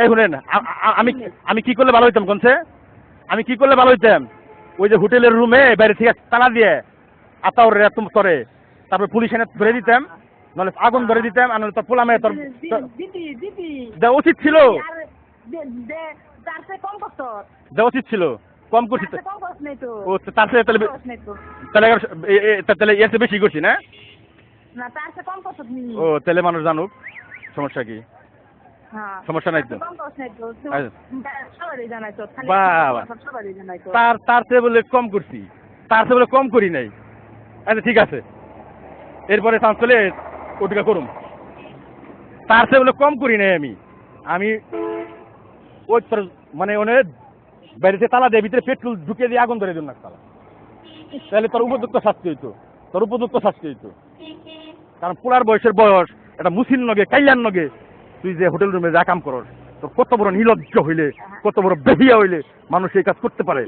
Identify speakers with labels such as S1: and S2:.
S1: এই শুনেন আমি আমি কি করলে ভালো হইতাম কোনছে? আমি কি করলে ভালো হইতাম? ওই যে হোটেলের রুমে বাইরে থেকে তালা দিয়ে আতাউর রে তুম তরে। তারপর পুলিশ এনে ধরে দিতাম নাহলে আগুন ধরে দিতাম আর তোর পোলামে তোর দেওয়া উচিত ছিল। দেওয়া উচিত ছিল। কম করছি ও তার সাথে তাহলে তাহলে তাহলে এর বেশি করছি না? ও তাহলে মানুষ জানুক সমস্যা কি? সমস্যা নাই তো।
S2: তার
S1: আচ্ছা।
S2: তো।
S1: তার তার চেয়ে বলে কম করছি। তার চেয়ে বলে কম করি নাই। আচ্ছা ঠিক আছে। এরপরে চান্স পেলে ওটুকা করুম তার চেয়ে বলে কম করি নাই আমি। আমি ওই মানে ওনে বাড়িতে তালা দেয় ভিতরে পেট্রোল ঢুকে দিয়ে আগুন ধরে দিন না তালা। তাহলে তোর উপযুক্ত শাস্তি হইতো। তোর উপযুক্ত শাস্তি হইতো। কারণ পোলার বয়সের বয়স এটা মুসিন নগে কাইয়ার নগে তুই যে হোটেল রুমে যা কাম করস তোর কত বড় নির্লজ্জ হইলে, কত বড় বেহিয়া হইলে মানুষ এই কাজ করতে পারে।